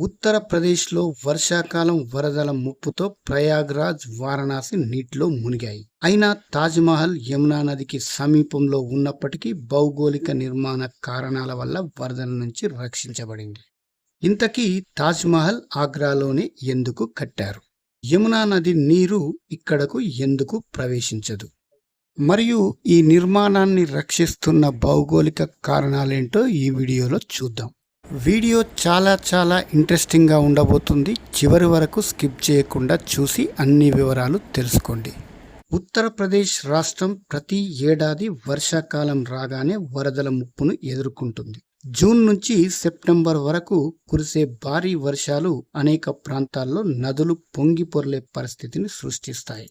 ఉత్తరప్రదేశ్లో వర్షాకాలం వరదల ముప్పుతో ప్రయాగ్రాజ్ వారణాసి నీటిలో మునిగాయి. అయినా తాజ్మహల్ యమునా నదికి సమీపంలో ఉన్నప్పటికీ భౌగోళిక నిర్మాణ కారణాల వల్ల వరదల నుంచి రక్షించబడింది. ఇంతకీ తాజ్మహల్ ఆగ్రాలోనే ఎందుకు కట్టారు? యమునా నది నీరు ఇక్కడకు ఎందుకు ప్రవేశించదు? మరియు ఈ నిర్మాణాన్ని రక్షిస్తున్న భౌగోళిక కారణాలేంటో ఈ వీడియోలో చూద్దాం. వీడియో చాలా చాలా ఇంట్రెస్టింగ్గా ఉండబోతుంది. చివరి వరకు స్కిప్ చేయకుండా చూసి అన్ని వివరాలు తెలుసుకోండి. ఉత్తరప్రదేశ్ రాష్ట్రం ప్రతి ఏడాది వర్షాకాలం రాగానే వరదల ముప్పును ఎదుర్కొంటుంది. జూన్ నుంచి సెప్టెంబర్ వరకు కురిసే భారీ వర్షాలు అనేక ప్రాంతాల్లో నదులు పొంగి పొరలే పరిస్థితిని సృష్టిస్తాయి.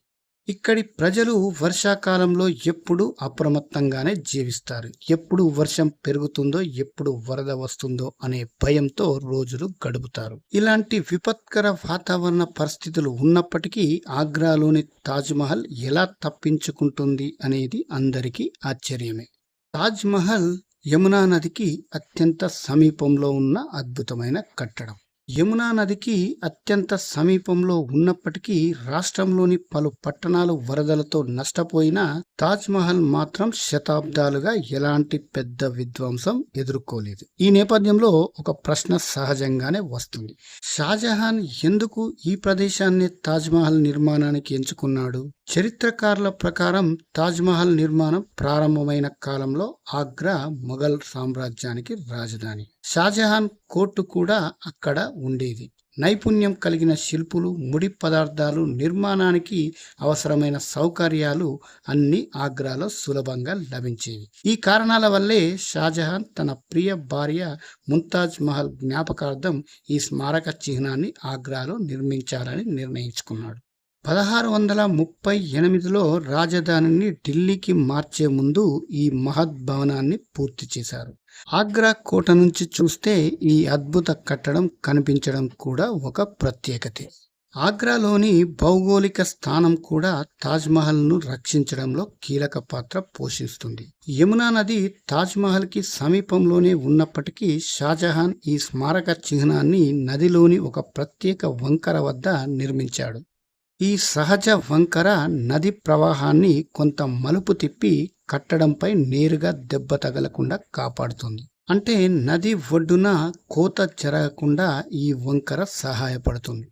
ఇక్కడి ప్రజలు వర్షాకాలంలో ఎప్పుడు అప్రమత్తంగానే జీవిస్తారు. ఎప్పుడు వర్షం పెరుగుతుందో ఎప్పుడు వరద వస్తుందో అనే భయంతో రోజులు గడుపుతారు. ఇలాంటి విపత్కర వాతావరణ పరిస్థితులు ఉన్నప్పటికీ ఆగ్రాలోని తాజ్మహల్ ఎలా తప్పించుకుంటుంది అనేది అందరికీ ఆశ్చర్యమే. తాజ్మహల్ యమునా నదికి అత్యంత సమీపంలో ఉన్న అద్భుతమైన కట్టడం. యమునా నదికి అత్యంత సమీపంలో ఉన్నప్పటికీ రాష్ట్రంలోని పలు పట్టణాలు వరదలతో నష్టపోయినా తాజ్మహల్ మాత్రం శతాబ్దాలుగా ఎలాంటి పెద్ద విధ్వంసం ఎదుర్కోలేదు. ఈ నేపథ్యంలో ఒక ప్రశ్న సహజంగానే వస్తుంది. షాజహాన్ ఎందుకు ఈ ప్రదేశాన్ని తాజ్మహల్ నిర్మాణానికి ఎంచుకున్నాడు? చరిత్రకారుల ప్రకారం తాజ్మహల్ నిర్మాణం ప్రారంభమైన కాలంలో ఆగ్రా మొఘల్ సామ్రాజ్యానికి రాజధాని. షాజహాన్ కోర్టు కూడా అక్కడ ఉండేది. నైపుణ్యం కలిగిన శిల్పులు ముడి పదార్థాలు నిర్మాణానికి అవసరమైన సౌకర్యాలు అన్ని ఆగ్రాలో సులభంగా లభించేవి. ఈ కారణాల వల్లే షాజహాన్ తన ప్రియ భార్య ముంతాజ్ మహల్ జ్ఞాపకార్థం ఈ స్మారక చిహ్నాన్ని ఆగ్రాలో నిర్మించాలని నిర్ణయించుకున్నాడు. పదహారు వందల ముప్పై ఎనిమిదిలో రాజధానిని ఢిల్లీకి మార్చే ముందు ఈ మహద్ భవనాన్ని పూర్తి చేశారు. ఆగ్రా కోట నుంచి చూస్తే ఈ అద్భుత కట్టడం కనిపించడం కూడా ఒక ప్రత్యేకతే. ఆగ్రాలోని భౌగోళిక స్థానం కూడా తాజ్మహల్ను రక్షించడంలో కీలక పాత్ర పోషిస్తుంది. యమునా నది తాజ్మహల్కి సమీపంలోనే ఉన్నప్పటికీ షాజహాన్ ఈ స్మారక చిహ్నాన్ని నదిలోని ఒక ప్రత్యేక వంకర వద్ద నిర్మించాడు. ఈ సహజ వంకర నది ప్రవాహాన్ని కొంత మలుపు తిప్పి కట్టడంపై నేరుగా దెబ్బ తగలకుండా కాపాడుతుంది. అంటే నది ఒడ్డున కోత జరగకుండా ఈ వంకర సహాయపడుతుంది.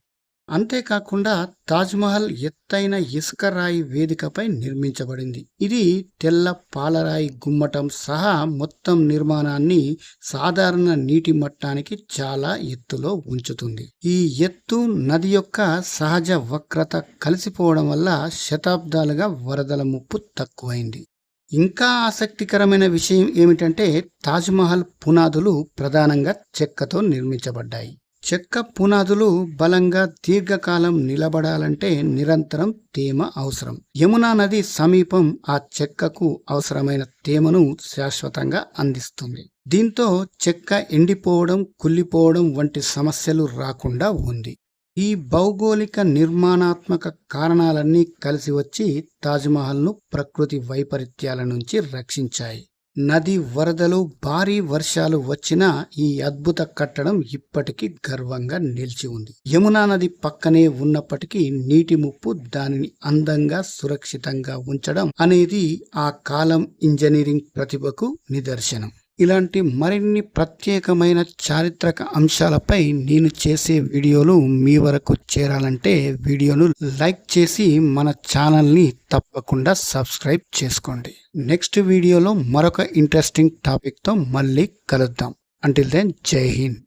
అంతేకాకుండా తాజ్మహల్ ఎత్తైన ఇసుక రాయి వేదికపై నిర్మించబడింది. ఇది తెల్ల పాలరాయి గుమ్మటం సహా మొత్తం నిర్మాణాన్ని సాధారణ నీటి మట్టానికి చాలా ఎత్తులో ఉంచుతుంది. ఈ ఎత్తు నది యొక్క సహజ వక్రత కలిసిపోవడం వల్ల శతాబ్దాలుగా వరదల ముప్పు తక్కువైంది. ఇంకా ఆసక్తికరమైన విషయం ఏమిటంటే తాజ్మహల్ పునాదులు ప్రధానంగా చెక్కతో నిర్మించబడ్డాయి. చెక్క పునాదులు బలంగా దీర్ఘకాలం నిలబడాలంటే నిరంతరం తేమ అవసరం. యమునా నది సమీపం ఆ చెక్కకు అవసరమైన తేమను శాశ్వతంగా అందిస్తుంది. దీంతో చెక్క ఎండిపోవడం కుళ్ళిపోవడం వంటి సమస్యలు రాకుండా ఉంది. ఈ భౌగోళిక నిర్మాణాత్మక కారణాలన్నీ కలిసి వచ్చి తాజ్మహల్ను ప్రకృతి వైపరీత్యాల నుంచి రక్షించాయి. నది వరదలు భారీ వర్షాలు వచ్చినా ఈ అద్భుత కట్టడం ఇప్పటికీ గర్వంగా నిలిచి ఉంది. యమునా నది పక్కనే ఉన్నప్పటికీ నీటి ముప్పు దానిని అందంగా సురక్షితంగా ఉంచడం అనేది ఆ కాలం ఇంజనీరింగ్ ప్రతిభకు నిదర్శనం. ఇలాంటి మరిన్ని ప్రత్యేకమైన చారిత్రక అంశాలపై నేను చేసే వీడియోలు మీ వరకు చేరాలంటే వీడియోను లైక్ చేసి మన ఛానల్ని తప్పకుండా సబ్స్క్రైబ్ చేసుకోండి. నెక్స్ట్ వీడియోలో మరొక ఇంట్రెస్టింగ్ టాపిక్తో మళ్ళీ కలుద్దాం. అంటిల్ దెన్ జై హింద్